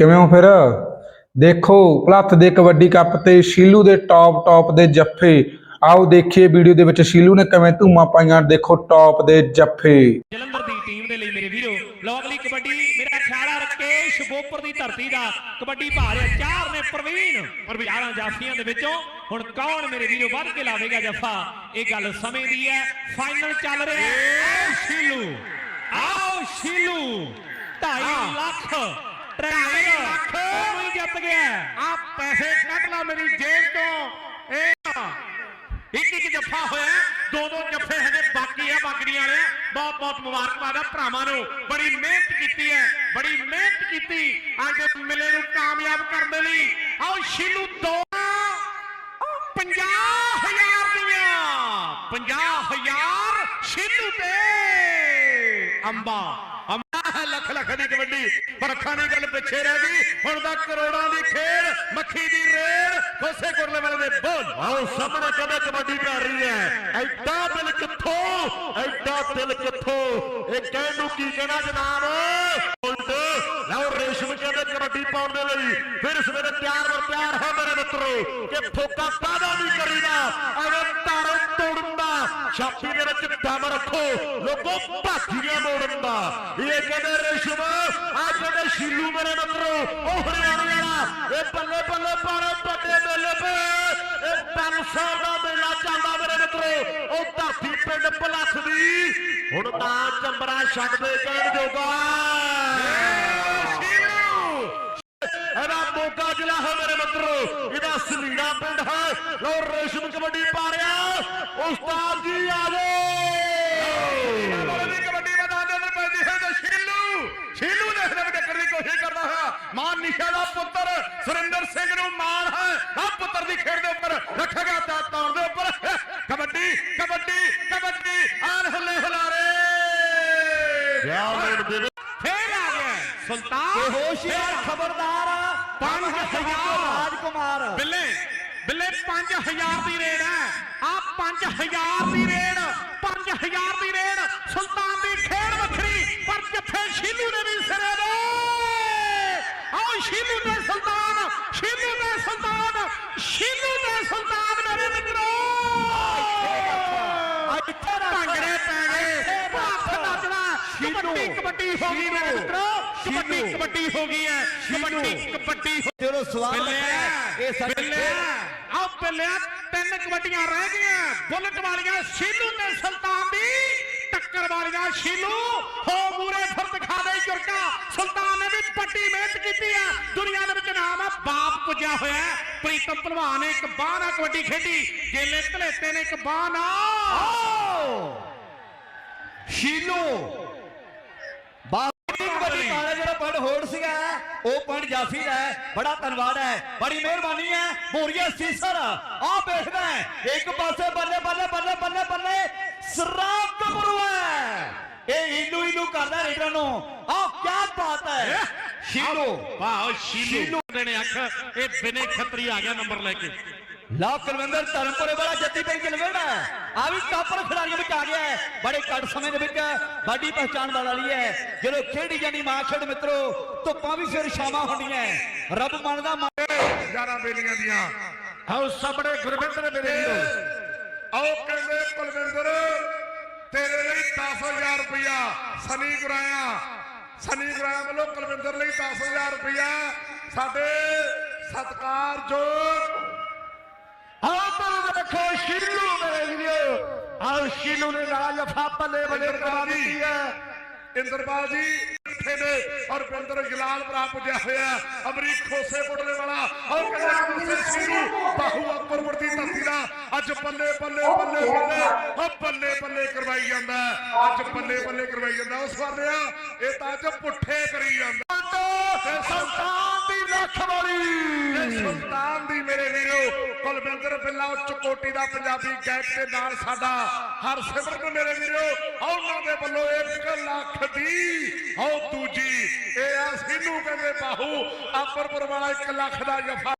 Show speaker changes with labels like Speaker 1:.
Speaker 1: ਕਿਵੇਂ ਹੋ ਫਿਰ? ਦੇਖੋ ਭਲੱਥ ਦੇ ਕਬੱਡੀ ਕੱਪ ਤੇ ਸ਼ੀਲੂ ਦੇ ਟੌਪ ਟੌਪ ਦੇ ਜੱਫੇ। ਆਓ ਦੇਖੀਏ ਵੀਡੀਓ ਦੇ ਵਿੱਚ ਸ਼ੀਲੂ ਨੇ ਕਿਵੇਂ ਧੂਮਾਂ ਪਾਈਆਂ ਦੇਖੋ ਟੌਪ ਦੇ ਜੱਫੇ।
Speaker 2: ਜਲੰਧਰ ਦੀ ਟੀਮ ਦੇ ਲਈ ਮੇਰੇ ਵੀਰੋ ਲਓ ਅਗਲੀ ਕਬੱਡੀ। ਮੇਰਾ ਖਿਆਲਾ ਰਕੇਸ਼ ਬੋਪਰ ਦੀ ਧਰਤੀ ਦਾ ਕਬੱਡੀ ਪਾ ਰਿਹਾ ਚਾਰ ਨੇ ਪ੍ਰਵੀਨ। ਪਰ ਵਿਚਾਰਾਂ ਜਾਫੀਆਂ ਦੇ ਵਿੱਚੋਂ ਹੁਣ ਕੌਣ ਮੇਰੇ ਵੀਰੋ ਵੱਧ ਕੇ ਲਾਵੇਗਾ ਜਫਾ? ਇਹ ਗੱਲ ਸਮੇਂ ਦੀ ਹੈ। ਫਾਈਨਲ ਚੱਲ ਰਿਹਾ ਹੈ। ਸ਼ੀਲੂ। ਆਓ ਸ਼ੀਲੂ। 2.5 ਲੱਖ ਟਰੈਕਟਰ ਲੱਖ। ਉਹਨੂੰ ਹੀ ਜਿੱਤ ਗਿਆ
Speaker 3: ਆ ਪੈਸੇ ਕੱਢ ਲਾ ਮੇਰੀ ਜੇਬ ਤੋਂ ਇਹ ਇੱਕ ਇੱਕ ਜੱਫਾ ਹੋਇਆ ਦੋ ਦੋ ਜੱਫੇ ਹਜੇ ਬਾਕੀ ਆ ਬਾਗੜੀਆਂ ਵਾਲੇ। ਬਹੁਤ ਬਹੁਤ ਮੁਬਾਰਕਬਾਦ ਆ ਭਰਾਵਾਂ ਨੂੰ। ਬੜੀ ਮਿਹਨਤ ਕੀਤੀ ਹੈ। ਬੜੀ ਮਿਹਨਤ ਕੀਤੀ। ਅੱਜ ਮੇਲੇ ਨੂੰ ਕਾਮਯਾਬ ਕਰਨ ਦੇ ਲਈ। ਆਓ ਸ਼ੀਲੂ ਦੋ। 50000 ਦੀਆਂ। 50000 ਸ਼ੀਲੂ ਤੇ ਅੰਬਾ। ਲੱਖ ਲੱਖ ਦੀ ਕਬੱਡੀ, ਪਰ ਅੱਖਾਂ ਦੀ ਗੱਲ ਪਿੱਛੇ ਰਹਿ ਗਈ। ਹੁਣ ਤਾਂ ਕਰੋੜਾਂ ਦੀ ਖੇਡ, ਮੱਖੀ ਦੀ ਰੇਡ ਖੋਸੇ ਕੁਰਲੇ ਵਾਲੇ ਦੇ ਬੋਲ। ਆਓ, ਸਾਹਮਣੇ ਕਦੇ ਕਬੱਡੀ ਕਰ ਰਹੀ ਹੈ। ਐਡਾ ਦਿਲ ਕਿੱਥੋਂ ਐਡਾ ਦਿਲ ਕਿੱਥੋਂ ਇਹ ਕਹਿਣ ਨੂੰ ਕੀ ਕਹਿਣਾ ਜਨਾਬ? ਉਲਟ, ਲਓ, ਰੇਸ਼ਮ ਕਹਿੰਦੇ ਕਬੱਡੀ ਪਾਉਣ ਦੇ ਲਈ। ਫਿਰ ਸਵੇਰੇ ਤਿਆਰ ਵਰ ਤਿਆਰ ਹੈ ਮੇਰੇ ਮਿੱਤਰੋ, ਕਿ ਫੋਕਾ ਕਾਦਾ ਨਹੀਂ ਕਰੀਦਾ? ਐਵੇਂ ਤਾਰੇ ਤੋੜਨ ਦਾ। ਛਾਤੀ ਲੋਕੋ ਭਾਜੀਆਂ ਮੋੜਨ ਦਾ। ਇਹ ਕਹਿੰਦੇ ਰੇਸ਼ਮ ਆ ਕਹਿੰਦੇ ਸ਼ੀਲੂ ਮੇਰੇ ਮਿੱਤਰੋ, ਉਹ ਹਰਿਆਣੇ ਵਾਲਾ। ਇਹ ਬੱਲੇ ਬੱਲੇ ਪਾਰੇ ਵੱਡੇ ਮੇਲੇ ਪੇ ਇਹ 500 ਦਾ ਮੇਲਾ ਚੱਲਦਾ ਮੇਰੇ ਮਿੱਤਰੋ। ਉਹ ਧਰਤੀ ਪਿੰਡ ਪਲੱਖ ਦੀ। ਹੁਣ ਤਾਂ ਚੰਬਰਾ ਛੱਡਦੇ ਕਹਿਣ ਜੋਗਾ। ਇਹਦਾ ਮੋਗਾ ਜ਼ਿਲ੍ਹਾ ਹੈ ਮੇਰੇ ਮਿੱਤਰੋ। ਇਹਦਾ ਸਲੀੜਾ ਪਿੰਡ ਹੈ। ਲੋ ਰੇਸ਼ਮ ਕਬੱਡੀ ਪਾ ਰਿਹਾ। ਉਸਤਾਦ ਜੀ ਆ ਨਿਸ਼ਾ ਦਾ ਪੁੱਤਰ ਸੁਰਿੰਦਰ ਸਿੰਘ ਨੂੰ ਮਾਣ ਹੈ। ਆ ਪੁੱਤਰ ਦੀ ਖੇਡ ਦੇ ਉੱਪਰ ਰੱਖੇਗਾ ਤਾਂ ਤੌਰ ਦੇ ਉੱਪਰ। ਕਬੱਡੀ ਕਬੱਡੀ ਕਬੱਡੀ। ਆਨ ਹੱਲੇ ਹਲਾਰੇ। ਫੇਰ ਆ ਗਿਆ। ਸੁਲਤਾਨ
Speaker 4: ਹੋਸ਼ਿਆਰ ਖਬਰਦਾਰ
Speaker 3: ਪੰਜ ਹਜ਼ਾਰ।
Speaker 4: ਰਾਜਕੁਮਾਰ।
Speaker 3: ਬਿੱਲੇ ਬਿੱਲੇ 5000 ਦੀ ਰੇਡ ਹੈ। ਆ 5000 ਦੀ ਰੇਡ। ਸੁਲਤਾਨ ਸ਼ੀਲੂ ਤੇ ਸੁਲਤਾਨ ਸ਼ੀਲੂ ਤੇ ਸੁਲਤਾਨ ਮੇਰੇ ਮਿੱਤਰੋ।
Speaker 4: ਇੱਥੇ।
Speaker 3: ਭੰਗੜੇ ਪੈ ਗਏ। ਹੱਥ ਨੱਚਣਾ। ਕਬੱਡੀ ਕਬੱਡੀ ਹੋ ਗਈ ਮੇਰੇ ਮਿੱਤਰੋ। ਕਬੱਡੀ। ਕਬੱਡੀ ਹੋ ਗਈ ਹੈ। ਕਬੱਡੀ ਕਬੱਡੀ
Speaker 4: ਚਲੋ ਸਵਾਲ ਇਹ ਸਾਡੇ
Speaker 3: ਆਓ ਬਿੱਲਿਆ ਤਿੰਨ ਕਬੱਡੀਆਂ ਰਹਿ ਗਈਆਂ। ਬੁਲਟ ਵਾਲੀਆਂ ਸ਼ੀਲੂ ਤੇ ਸੁਲਤਾਨ ਦੀ ਟੱਕਰ ਵਾਲੀਆਂ ਸ਼ੀਲੂ ਹੋ ਮੂਰੇ ਫਿਰ ਦਿਖਾ ਦੇ ਜੁਰਕਾ। ਸੁਲਤਾਨ ਨੇ ਵੀ ਪੱਟੀ ਮਿਹਨਤ ਕੀਤੀ ਆ। ਦੁਨੀਆ ਦੇ ਵਿੱਚ ਨਾਮ ਆ ਬਾਪ ਪੁੱਜਿਆ ਹੋਇਆ। ਪ੍ਰੀਤਮ ਭਲਵਾਨ ਨੇ ਇੱਕ ਬਾਹ ਨਾਲ ਕਬੱਡੀ ਖੇਡੀ। ਜੇਲੇ ਧਲੇਤੇ ਨੇ ਇੱਕ ਬਾਹ ਨਾਲ।
Speaker 4: ਸ਼ੀਲੂ। ਬਾਕੀ ਕਬੱਡੀ ਪਾਣਾ ਜਿਹੜਾ ਪਿੰਡ ਹੋੜ ਸੀਗਾ ਉਹ ਪਿੰਡ ਜਾਫੀ ਦਾ ਹੈ। ਬੜਾ ਧੰਨਵਾਦ ਹੈ। ਬੜੀ ਮਿਹਰਬਾਨੀ ਹੈ। ਮੋਰੀਆ ਸੀਸਰ ਆ ਵੇਖਦਾ ਇੱਕ ਪਾਸੇ ਬੱਲੇ ਬੱਲੇ ਬੱਲੇ ਬੱਲੇ ਬੱਲੇ। ਸਰਾਬ ਕਬਰੂ ਹੈ। ਇਹ ਇਲੂ ਇਲੂ ਕਰਦਾ ਰੀਡਰ ਨੂੰ। ਆ ਕੀ ਬਾਤ ਹੈ। ਸ਼ੀਲੂ।
Speaker 3: ਵਾਹ ਸ਼ੀਲੂ। ਨੇ ਅੱਖ। ਇਹ ਬਿਨੇ ਖੱਤਰੀ ਆ ਗਿਆ ਨੰਬਰ ਲੈ ਕੇ।
Speaker 4: ਲਓ ਕੁਲਵਿੰਦਰ ਧਰਮਪੁਰੇ ਵਾਲਾ ਜੱਤੀ ਪਿੰਡ ਜਲਵੇੜਾ ਆ ਵੀ ਟਾਪਰ ਖਿਡਾਰੀਆਂ ਵਿੱਚ ਆ ਗਿਆ ਹੈ। ਬੜੇ ਘੱਟ ਸਮੇਂ ਦੇ ਵਿੱਚ ਬਾਡੀ ਪਹਿਚਾਣ ਵਾਲੀ ਹੈ। ਜਦੋਂ ਖੇਡੀ ਜਾਨੀ ਮਾਂ ਖੇਡ ਮਿੱਤਰੋ ਧੁੱਪਾਂ ਵੀ ਫਿਰ ਸ਼ਾਮਾਂ ਹੁੰਦੀਆਂ ਰੱਬ ਮੰਨਦਾ ਮੰਨ-
Speaker 3: ਯਾਰਾਂ ਬੇਲੀਆਂ ਦੀਆਂ। ਆਓ ਸਾਹਮਣੇ ਗੁਰਵਿੰਦਰ ਮੇਰੇ ਵੀਰੋ। ਆਓ ਕਹਿੰਦੇ ਕੁਲਵਿੰਦਰ ਤੇਰੇ ਲਈ 10000 ਰੁਪਇਆ ਸਨੀ ਗੁਰਾਇਆ। ਸਨੀ ਗੁਰਾਇਆ ਵੱਲੋਂ ਕੁਲਵਿੰਦਰ ਲਈ 10000 ਰੁਪਇਆ ਸਾਡੇ ਸਤਿਕਾਰਯੋਗ ਆਓ ਤਾਂ ਦੇਖੋ ਸ਼ੀਲੂ ਮੇਰੇ ਵੀਰੋ। ਆਓ ਸ਼ੀਲੂ ਨੇ ਨਾਲ ਜਫਾ ਪੱਲੇ ਬੱਲੇ ਕਰਵਾ ਦਿੱਤੀ ਹੈ। ਇੰਦਰਪਾਲ ਜੀ ਇੱਥੇ ਨੇ ਔਰ ਬਿੰਦਰ ਜਲਾਲ ਭਰਾ ਪੁੱਜਿਆ ਹੋਇਆ। ਅਮਰੀਕ ਖੋਸੇ ਪੁੱਟਣੇ ਵਾਲਾ ਔਰ ਕਹਿੰਦੇ ਖੋਸੇ ਸ਼ੀਲੂ ਬਾਹੂ ਅਕਬਰਪੁਰ ਦੀ ਧਰਤੀ ਦਾ ਅੱਜ ਬੱਲੇ ਬੱਲੇ ਬੱਲੇ ਬੱਲੇ ਉਹ ਬੱਲੇ ਬੱਲੇ ਕਰਵਾਈ ਜਾਂਦਾ। ਅੱਜ ਬੱਲੇ ਬੱਲੇ ਕਰਵਾਈ ਜਾਂਦਾ ਉਸ ਵਾਲਿਆ ਇਹ ਤਾਂ ਅੱਜ ਪੁੱਠੇ ਕਰੀ ਜਾਂਦਾ ਤੇ ਸੁਲਤਾਨ ਦੀ ਲੱਖ ਵਾਲੀ ਸੁਲਤਾਨ ਦੀ ਮੇਰੇ ਵੀਰੋ, ਕੁਲਵਿੰਦਰ ਬਿੱਲਾ ਉੱਚ ਕੋਟੀ ਦਾ ਪੰਜਾਬੀ ਗਾਇਕ ਦੇ ਨਾਲ ਸਾਡਾ ਹਰ ਸਿਮਰਨ ਮੇਰੇ ਵੀਰੋ, ਉਹਨਾਂ ਦੇ ਵੱਲੋਂ ਇੱਕ ਲੱਖ ਦੀ ਆਓ ਦੂਜੀ। ਇਹ ਆ ਸਿੰਨੂ ਕਹਿੰਦੇ ਬਾਹੂ ਅਕਬਰਪੁਰ ਵਾਲਾ 1 ਲੱਖ ਦਾ ਜਫਾ।